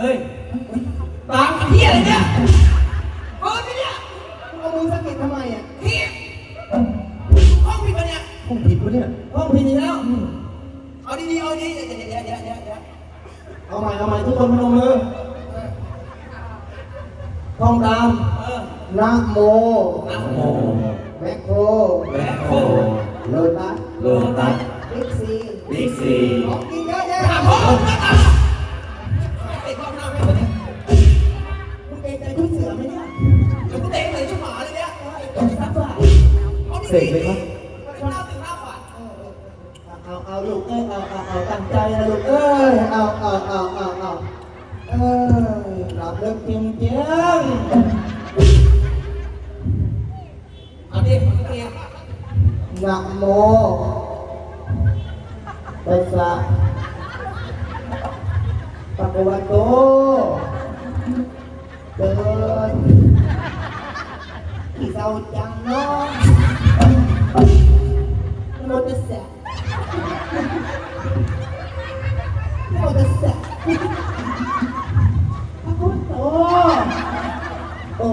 เฮ้ยตามเฮียอะไรเนี่ยเออเนี่ยเอามือสะกิดทำไมอะเฮียห้องผิดปะเนี่ยห้องผิดปะเนี่ยห้องผิดนี่แล้วเอาดีๆเอาดีๆเดี๋ยวเดี๋ยวเดี๋ยวเดี๋ยวเอาใหม่เอาใหม่ทุกคนพนมมือท่องตามนะโมนะโมแมคโครแมคโครโลตัสโลตัสบิ๊กซีบิ๊กซีของกินเยอะแยะ เสกเลยปะมันเป็นหน้าตึงหน้าฝาดเอาเอาลูกเอ้ยเอาเอาเอาตั้งใจนะลูกเอ้ยเอาเอาเอาเอาเอาเอ้ยหลับเลิกจริงจริงเอาดิเอาดินะโมตัสสะปะคะวะโตเดินที่เศร้าจังเนาะ โมเสแซโมเสแซพระพุทโอ้